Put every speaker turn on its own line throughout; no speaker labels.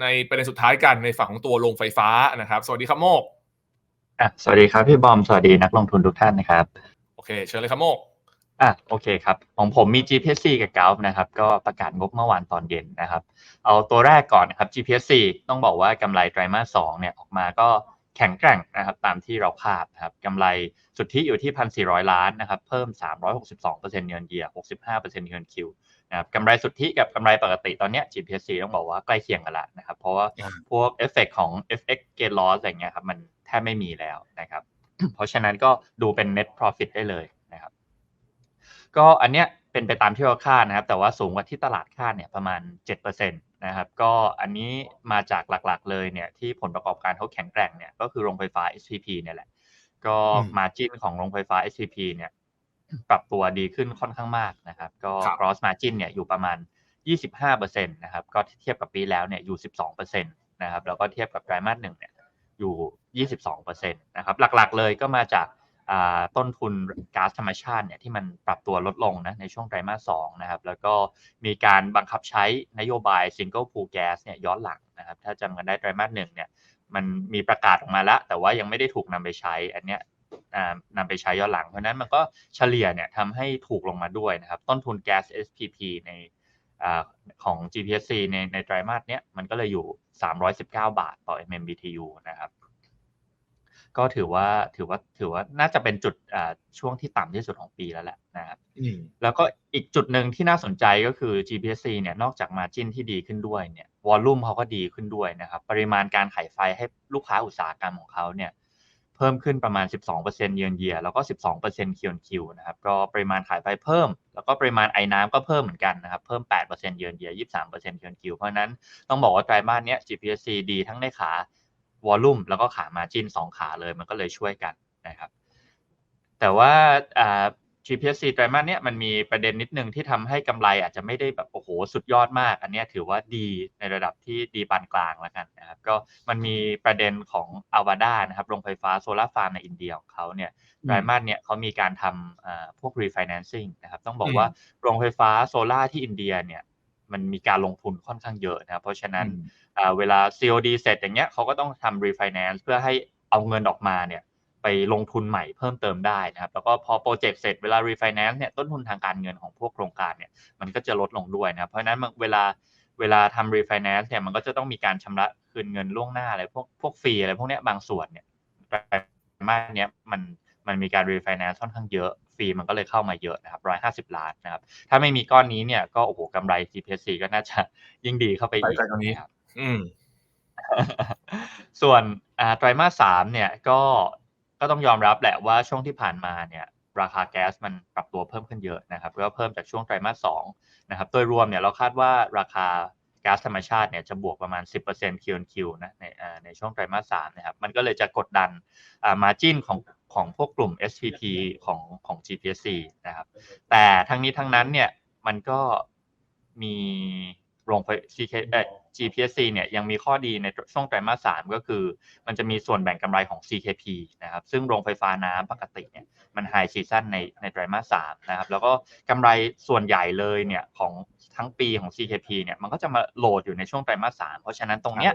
ในประเด็นสุดท้ายกันในฝั่งของตัวโรงไฟฟ้านะครับ สวัสดีครับโมก
อะสวัสดีครับพี่บอม สวัสดีนักลงทุนทุกท่านนะครับ
โอเค เชิญเลยครับโมก
อะโอเคครับของผมมี GPC กับ g a l f นะครับ ก็ประกาศงบเมื่อวานตอนเย็นนะครับ เอาตัวแรกก่อนนะครับ GPC ต้องบอกว่ากำไรไตรมาสสองเนี่ยออกมาก็แข็งแกร่งนะครับตามที่เราคาดนะครับกำไรสุทธิอยู่ที่ 1,400 ล้านนะครับ เพิ่ม 362%เยือนเยีย65%เยือนคิว นะครับกำไรสุทธิกับกำไรปกติตอนเนี้ย GPC ต้องบอกว่าใกล้เคียงกันละนะครับ เพราะว่าพวกเอฟเฟกของ FX gain loss อะไรเงี้ยครับมันแทบไม่มีแล้วนะครับ เพราะฉะนั้นก็ดูเป็น net profit ได้เลยนะครับ ก็อันเนี้ยเป็นไปตามที่เราคาดนะครับ แต่ว่าสูงกว่าที่ตลาดคาดเนี่ยประมาณ 7%นะครับ ก็อันนี้มาจากหลักๆเลยเนี่ยที่ผลประกอบการเขาแข็งแกร่งเนี่ยก็คือโรงไฟฟ้า SPP เนี่ยแหละ ก็มาจิ้นของโรงไฟฟ้า SPP เนี่ย ปรับตัวดีขึ้นค่อนข้างมากนะครับ ก็ gross margin เนี่ยอยู่ประมาณ 25%นะครับก็เทียบกับปีแล้วเนี่ยอยู่ 12%นะครับแล้วก็เทียบกับไตรมาสหนึ่งเนี่ยอยู่ 22%นะครับหลักๆเลยก็มาจากต้นทุนก๊าซธรรมชาติเนี่ยที่มันปรับตัวลดลงนะในช่วงไตรมาสสองนะครับแล้วก็มีการบังคับใช้นโยบาย Single Pool Gas เนี่ยย้อนหลังนะครับถ้าจำกันได้ไตรมาสหนึ่งเนี่ยมันมีประกาศออกมาแล้ว แต่ว่ายังไม่ได้ถูกนำไปใช้ อันเนี้ย นำไปใช้ย้อนหลัง เพราะนั้นมันก็เฉลี่ยเนี่ยทำให้ถูกลงมาด้วยนะครับ ต้นทุนแก๊ส SPP ในของ GPSC ในในไตรมาสเนี้ยมันก็เลยอยู่ 319 บาทต่อ MMBTU นะครับ ก็ถือว่าถือว่าถือว่าน่าจะเป็นจุดช่วงที่ต่ำที่สุดของปีแล้วแหละนะครับแล้วก็อีกจุดหนึ่งที่น่าสนใจก็คือ GPSC เนี่ยนอกจากมาจิ้นที่ดีขึ้นด้วยเนี่ยวอลลุ่มเขาก็ดีขึ้นด้วยนะครับ ปริมาณการขายไฟให้ลูกค้าอุตสาหกรรมของเขาเนี่ยเพิ่มขึ้นประมาณ 12%เยือนเยียแล้วก็ 12%คิวคิวนะครับก็ปริมาณขายไฟเพิ่ม แล้วก็ปริมาณไอ้น้ำก็เพิ่มเหมือนกันนะครับเพิ่ม 8%เยือนเยีย23%คิวคิวเพราะนั้นต้องบอกว่าไตรมาสเนี้ย GPC ดีทั้งในขาวอลลุ่มแล้วก็ขามาจิ้นสองขาเลยมันก็เลยช่วยกันนะครับแต่ว่า GPSC ไตรมาสเนี้ยมันมีประเด็นนิดนึงที่ทำให้กำไรอาจจะไม่ได้แบบโอ้โหสุดยอดมาก อันนี้ถือว่าดีในระดับที่ดีปานกลางแล้วกันนะครับก็มันมีประเด็นของอาวาดานะครับโรงไฟฟ้าโซลาร์ฟาร์มในอินเดียของเขาเนี่ยไตรมาสเนี้ยเขามีการทำพวก refinancing นะครับต้องบอกว่าโรงไฟฟ้าโซลาร์ที่อินเดียเนี่ยมันมีการลงทุนค่อนข้างเยอะนะเพราะฉะนั้นเวลา COD เสร็จอย่างเงี้ยเขาก็ต้องทำ refinance เพื่อให้เอาเงินออกมาเนี่ย ไปลงทุนใหม่เพิ่มเติมได้นะครับ แล้วก็พอโปรเจกต์เสร็จเวลา refinance เนี่ยต้นทุนทางการเงินของพวกโครงการเนี่ยมันก็จะลดลงด้วยนะเพราะฉะนั้นเวลาเวลาทำ refinance เนี่ยมันก็จะต้องมีการชำระคืนเงินล่วงหน้าอะไรพวกพวกฟรีอะไรพวกเนี้ยบางส่วนเนี่ยไตรมาสเนี้ยมันมันมีการ refinance ค่อนข้างเยอะฟรีมันก็เลยเข้ามาเยอะนะครับร้อยห้าสิบล้านนะครับ ถ้าไม่มีก้อนนี้เนี่ยก็โอ้โหกำไร GPC ก็น่าจะยิ่งดีเข้าไปอีกนะครับ
อืม
ส่วนไตรมาสสามเนี่ยก็ ก็ต้องยอมรับแหละว่าช่วงที่ผ่านมาเนี่ยราคาแก๊สมันปรับตัวเพิ่มขึ้นเยอะนะครับก็เพิ่มจากช่วงไตรมาสสองนะครับโดยรวมเนี่ยเราคาดว่าราคาก๊าซธรรมชาติเนี่ยจะบวกประมาณ 10% Q&Q นะในในช่วงไตรมาสสามนะครับมันก็เลยจะกดดันมาจิ้นของของพวกกลุ่ม SPP ของของ GPSC นะครับแต่ทั้งนี้ทั้งนั้นเนี่ยมันก็มีโรงไฟ CK เอ่อ GPSC เนี่ยยังมีข้อดีในช่วงไตรมาสสามก็คือ มันจะมีส่วนแบ่งกำไรของ CKP นะครับซึ่งโรงไฟฟ้าน้ำปกติเนี่ยมันไฮซีซันในในไตรมาสสามนะครับแล้วก็กำไรส่วนใหญ่เลยเนี่ยของทั้งปีของ CKP เนี่ยมันก็จะมาโหลดอยู่ในช่วงไตรมาสสามเพราะฉะนั้นตรงเนี้ย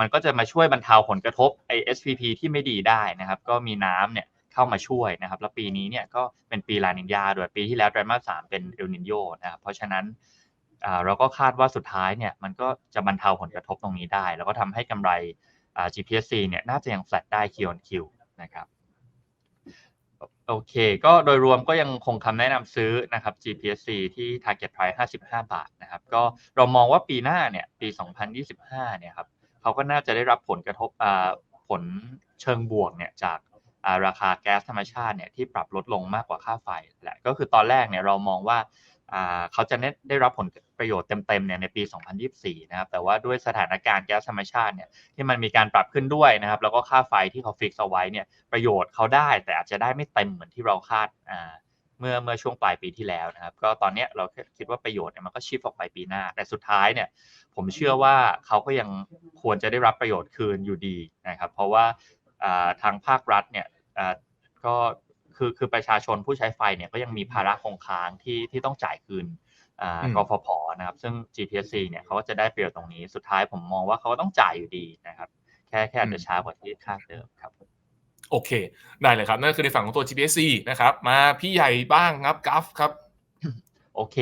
มันก็จะมาช่วยบรรเทาผลกระทบไอ SPP ที่ไม่ดีได้นะครับก็มีน้ำเนี่ยเข้ามาช่วยนะครับแล้วปีนี้เนี่ยก็เป็นปีลานินยาด้วยปีที่แล้วไตรมาสสามเป็นเอลนินโยนะครับเพราะฉะนั้น เราก็คาดว่าสุดท้ายเนี่ยมันก็จะบรรเทาผลกระทบตรงนี้ได้ แล้วก็ทำให้กำไร GPC เนี่ยน่าจะยังแฟลตได้ Q on Q นะครับโอเค ก็โดยรวมก็ยังคงคำแนะนำซื้อนะครับ GPC ที่ target price 55 บาทนะครับ ก็เรามองว่าปีหน้าเนี่ยปี 2025 เนี่ยครับเขาก็น่าจะได้รับผลกระทบผลเชิงบวกเนี่ยจากราคาแก๊สธรรมชาติเนี่ยที่ปรับลดลงมากกว่าค่าไฟแหละก็คือตอนแรกเนี่ยเรามองว่า เขาจะได้รับผลประโยชน์เต็มๆเนี่ยในปี 2024 นะครับ แต่ว่าด้วยสถานการณ์แก๊สธรรมชาติเนี่ยที่มันมีการปรับขึ้นด้วยนะครับ แล้วก็ค่าไฟที่เขาฟิกเอาไว้เนี่ยประโยชน์เขาได้แต่อาจจะได้ไม่เต็มเหมือนที่เราคาดเมื่อเมื่อช่วงปลายปีที่แล้วนะครับ ก็ตอนนี้เราคิดว่าประโยชน์เนี่ยมันก็ชิฟออกไปปีหน้า แต่สุดท้ายเนี่ยผมเชื่อว่าเขาก็ยังควรจะได้รับประโยชน์คืนอยู่ดีนะครับ เพราะว่าทางภาครัฐเนี่ยก็ คือคือประชาชนผู้ใช้ไฟเนี่ยก็ยังมีภาระคงค้างที่ที่ต้องจ่ายคืนอ่า
อืม
กฟผนะครับ ซึ่ง GPSC เนี่ยเขาก็จะได้ประโยชน์ตรงนี้สุดท้ายผมมองว่าเขาก็ต้องจ่ายอยู่ดีนะครับ แค่แค่อาจจะช้ากว่าที่คาดเดิมครับ
โอเค ได้เลยครับ นั่นคือในฝั่งของตัว GPSC นะครับ มาพี่ใหญ่บ้างครับกราฟครับ
โอเค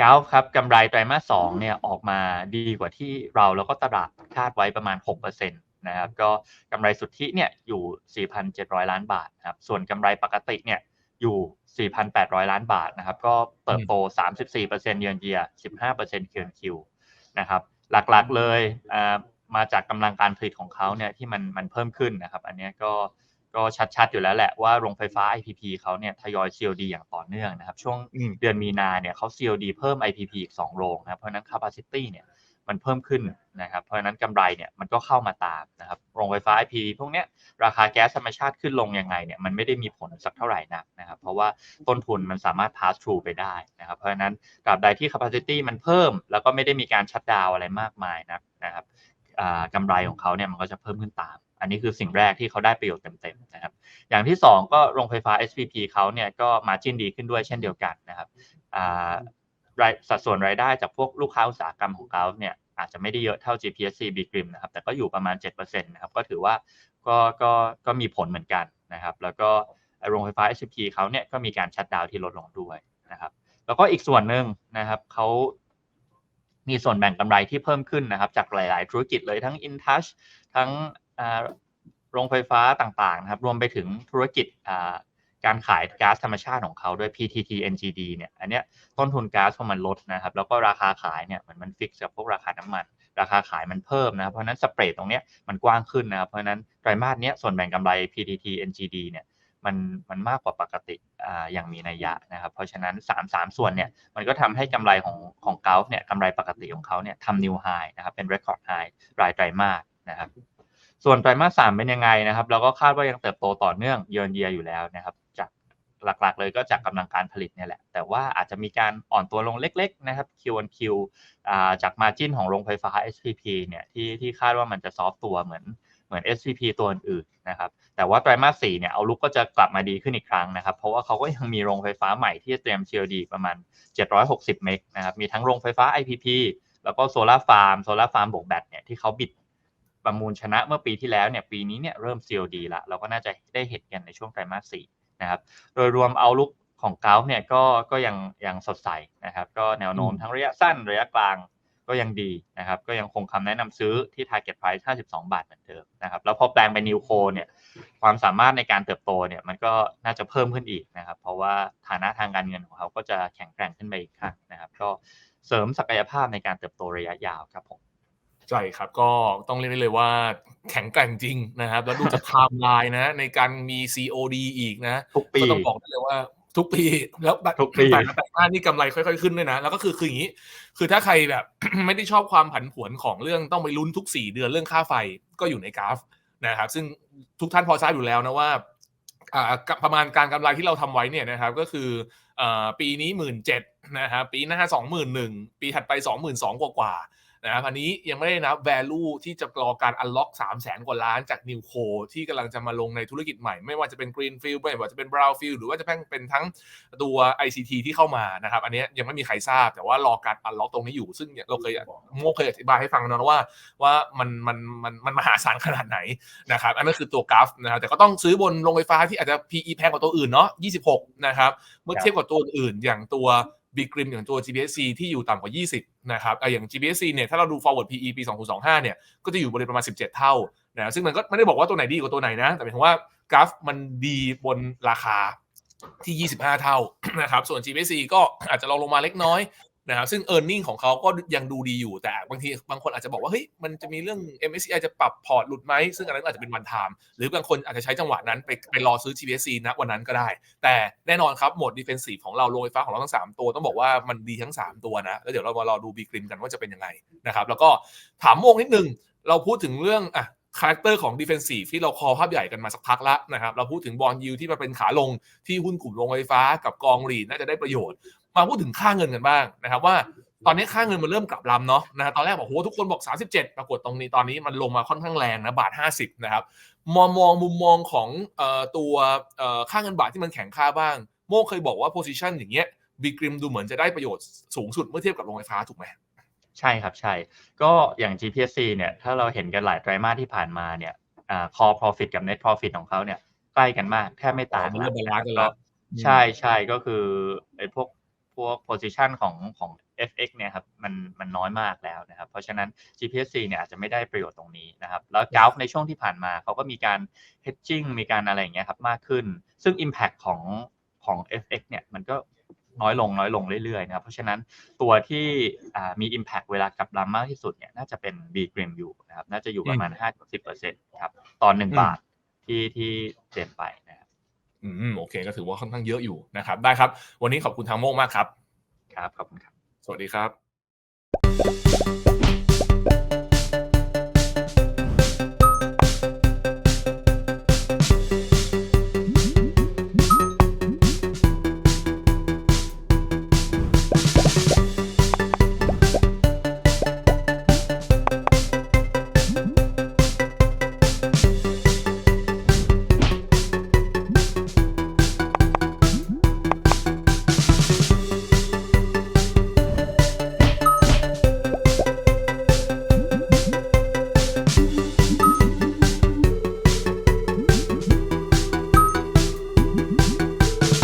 กราฟครับกำไรไตรมาสสองเนี่ยออกมาดีกว่าที่เราแล้วก็ตลาดคาดไว้ประมาณ6% นะครับก็กำไรสุทธิเนี่ยอยู่ 4,700 ล้านบาทนะครับส่วนกำไรปกติเนี่ยอยู่ 4,800 ล้านบาทนะครับก็เติบโต 34%เยือนเยีย15%เคินคิวนะครับหลักๆเลยอ่ามาจากกำลังการผลิตของเขาเนี่ยที่มันมันเพิ่มขึ้นนะครับ อันเนี้ยก็ก็ชัดๆอยู่แล้วแหละว่าโรงไฟฟ้า IPP เขาเนี่ยทยอย COD อย่างต่อเนื่องนะครับ ช่วง
อืม
เดือนมีนาเนี่ยเขา COD เพิ่ม IPP อีก 2 โรงนะครับเพราะฉะนั้น capacity เนี่ย มันเพิ่มขึ้นนะครับเพราะฉะนั้นกำไรเนี่ยมันก็เข้ามาตามนะครับโรงไฟฟ้า IPP พวกเนี้ยราคาแก๊สธรรมชาติขึ้นลงยังไงเนี่ยมันไม่ได้มีผลสักเท่าไหร่นักนะครับ เพราะว่าต้นทุนมันสามารถ pass through ไปได้นะครับ เพราะฉะนั้นตราบใดที่ capacity มันเพิ่ม แล้วก็ไม่ได้มีการชัดดาวอะไรมากมายนักนะครับกำไรของเขาเนี่ยมันก็จะเพิ่มขึ้นตาม อันนี้คือสิ่งแรกที่เขาได้ประโยชน์เต็มๆนะครับ อย่างที่สองก็โรงไฟฟ้า SPP เขาเนี่ยก็มาจิ้นดีขึ้นด้วยเช่นเดียวกันนะครับ สัดส่วนรายได้จากพวกลูกค้าอุตสาหกรรมของเขาเนี่ยอาจจะไม่ได้เยอะเท่า GPSC b g r i m นะครับแต่ก็อยู่ประมาณ7%นะครับก็ถือว่าก็ก็ก็มีผลเหมือนกันนะครับแล้วก็โรงไฟฟ้า SPP เขาเนี่ยก็มีการชัดดาวที่ลดลงด้วยนะครับแล้วก็อีกส่วนหนึ่งนะครับเขามีส่วนแบ่งกำไรที่เพิ่มขึ้นนะครับจากหลาย ๆ ธุรกิจเลยทั้ง InTouch ทั้งโรงไฟฟ้าต่าง ๆ นะครับ รวมไปถึงธุรกิจอ่า การขายก๊าซธรรมชาติของเขาด้วย PTT NGD เนี่ย อันเนี้ยต้นทุนก๊าซพอมันลดนะครับ แล้วก็ราคาขายเนี่ยเหมือนมันฟิกกับพวกราคาน้ำมัน ราคาขายมันเพิ่มนะครับ เพราะนั้นสเปรดตรงเนี้ยมันกว้างขึ้นนะครับ เพราะนั้นไตรมาสเนี้ยส่วนแบ่งกำไร PTT NGD เนี่ยมันมันมากกว่าปกติอ่าอย่างมีนัยยะนะครับ เพราะฉะนั้น 3 3 ส่วนเนี่ยมันก็ทำให้กำไรของของเกาฟเนี่ยกำไรปกติของเขาเนี่ยทำนิวไฮนะครับเป็น record high รายไตรมาสนะครับส่วนไตรมาสสามเป็นยังไงนะครับ เราก็คาดว่ายังเติบโตต่อเนื่องเยือนเยียอยู่แล้วนะครับ หลักๆ เลยก็จากกำลังการผลิตเนี่ยแหละ แต่ว่าอาจจะมีการอ่อนตัวลงเล็กๆนะครับ Q on Q จากมาจิ้นของโรงไฟฟ้า SPP เนี่ยที่ที่คาดว่ามันจะซอฟตัวเหมือนเหมือน SPP ตัวอื่นๆนะครับ แต่ว่าไตรมาสสี่เนี่ยเอาลุกก็จะกลับมาดีขึ้นอีกครั้งนะครับ เพราะว่าเขาก็ยังมีโรงไฟฟ้าใหม่ที่จะเตรียม COD ประมาณ 760 เมกนะครับ มีทั้งโรงไฟฟ้า IPP แล้วก็โซลาร์ฟาร์มโซลาร์ฟาร์มบวกแบตเนี่ยที่เขาบิดประมูลชนะเมื่อปีที่แล้วเนี่ยปีนี้เนี่ยเริ่ม COD ละเราก็น่าจะได้เห็นกันในช่วงไตรมาสสี่ นะครับโดยรวมเอาลุกของเกาเนี่ยก็ก็ยังยังสดใสนะครับ ก็แนวโน้ม
อืม
ทั้งระยะสั้นระยะกลางก็ยังดีนะครับ ก็ยังคงคำแนะนำซื้อที่ target price 52 บาทเหมือนเดิมนะครับ แล้วพอแปลงเป็นนิวโคเนี่ยความสามารถในการเติบโตเนี่ยมันก็น่าจะเพิ่มขึ้นอีกนะครับ เพราะว่าฐานะทางการเงินของเขาก็จะแข็งแกร่งขึ้นไปอีกครั้งนะครับ ก็เสริมศักยภาพในการเติบโตระยะยาวครับผม
ใช่ครับก็ต้องเรียกได้เลยว่าแข็งแกร่งจริงนะครับ แล้วดูจากไทม์ไลน์นะ ในการมี COD อีกนะ
ทุกปี
ก็ต้องบอกได้เลยว่าทุกปีแล้วแบบ
ทุกปี
แต่ละแต่หน้านี่กำไรค่อยๆขึ้นด้วยนะ แล้วก็คือคืออย่างนี้ คือถ้าใครแบบ ไม่ได้ชอบความผันผวนของเรื่องต้องไปลุ้นทุก 4 เดือนเรื่องค่าไฟก็อยู่ในกราฟนะครับ ซึ่งทุกท่านพอทราบอยู่แล้วนะว่าอ่าประมาณการกำไรที่เราทำไว้เนี่ยนะครับก็คืออ่าปีนี้หมื่นเจ็ดนะครับปีหน้าสองหมื่นหนึ่งปีถัดไปสองหมื่นสองกว่าๆ นะครับอันนี้ยังไม่ได้นับ value ที่จะรอการ unlock 3 0 0แสนกว่าล้านจาก New Co ที่กำลังจะมาลงในธุรกิจใหม่ ไม่ว่าจะเป็น Greenfield ไม่ว่าจะเป็น Brownfield หรือว่าจะเป็นทั้งตัว ICT ที่เข้ามานะครับอันนี้ยังไม่มีใครทราบ แต่ว่ารอการ unlock ตรงนี้อยู่ ซึ่งเราเคยโมเคยอธิบายให้ฟังนะว่าว่ามันมันมันมันมหาศาลขนาดไหนนะครับอันนั้นคือตัวกราฟนะครับแต่ก็ต้องซื้อบนโรงไฟฟ้าที่อาจจะ PE แพงกว่าตัวอื่นเนาะ26นะครับเมื่อเทียบกับตัวอื่นอย่างตัว บิกริมอย่างตัว GBSC ที่อยู่ต่ำกว่า 20 นะครับอะอย่าง GBSC เนี่ยถ้าเราดู forward PE ปี 2025 เนี่ยก็จะอยู่บริเวณประมาณ 17 เท่านะซึ่งมันก็ไม่ได้บอกว่าตัวไหนดีกว่าตัวไหนนะ แต่หมายถึงว่ากราฟมันดีบนราคาที่ 25 เท่านะครับส่วน GBC ก็อาจจะลองลงมาเล็กน้อย นะครับซึ่ง e a r n i n g ของเขาก็ยังดูดีอยู่แต่บางทีบางคนอาจจะบอกว่าเฮ้ยมันจะมีเรื่อง MSCI จะปรับพอร์ตหลุดไหมซึ่งอันนั้นอาจจะเป็นวันไทม์หรือบางคนอาจจะใช้จังหวะนั้นไปไปรอซื้อ GPC นะวันนั้นก็ได้ แต่แน่นอนครับโหมด defensive ของเราโรงไฟฟ้าของเราทั้ง 3 ตัวต้องบอกว่ามันดีทั้ง 3 ตัวนะแล้วเดี๋ยวเรามารอดูบีกริมกันว่าจะเป็นยังไงนะครับแล้วก็ถามโมงนิดนึงเราพูดถึงเรื่องอะคาแรคเตอร์ของ defensive ที่เราคอภาพใหญ่กันมาสักพักแล้วนะครับ เราพูดถึงบอลยูที่มาเป็นขาลงที่หุ้นกลุ่มโรงไฟฟ้ากับกองรีน่าจะได้ประโยชน์ มาพูดถึงค่าเงินกันบ้างนะครับว่าตอนนี้ค่าเงินมันเริ่มกลับลำเนาะนะฮะตอนแรกบอกโหทุกคนบอก 37 ปรากฏตรงนี้ตอนนี้มันลงมาค่อนข้างแรงนะบาท 50 นะครับมองมองมุมมองของเอ่อตัวเอ่อค่าเงินบาทที่มันแข็งค่าบ้าง โมเคยบอกว่า position อย่างเงี้ยบีกริมดูเหมือนจะได้ประโยชน์สูงสุดเมื่อเทียบกับโรงไฟฟ้าถูกไหม
ใช่ครับใช่ ก็อย่าง GPSC เนี่ยถ้าเราเห็นกันหลายไตรมาสที่ผ่านมาเนี่ยอ่า core profit กับ net profit ของเขาเนี่ยใกล้กันมากแทบไม่ต่าง
มันเริ่มบาลานซ์กันแล้ว
ใช่ใช่ก็คือไอ้พวก พวก position ของของ FX เนี่ยครับมันมันน้อยมากแล้วนะครับ เพราะฉะนั้น GPSC เนี่ยอาจจะไม่ได้ประโยชน์ตรงนี้นะครับ แล้วกราฟในช่วงที่ผ่านมาเขาก็มีการ hedging มีการอะไรอย่างเงี้ยครับมากขึ้น ซึ่ง impact ของของ FX เนี่ยมันก็น้อยลงน้อยลงเรื่อยๆนะครับ เพราะฉะนั้นตัวที่อ่ามี impact เวลากลับลำมากที่สุดเนี่ยน่าจะเป็น B Grim อยู่นะครับ น่าจะอยู่ประมาณ 5-10%ครับตอนหนึ่ง
อืม
บาทที่ที่เปลี่ยนไปนะครับ
อืมโอเค ก็ถือว่าค่อนข้างเยอะอยู่นะครับ ได้ครับ วันนี้ขอบคุณทางโมกมากครับ
ครับ ขอบคุณครับ
สวัสดีครับ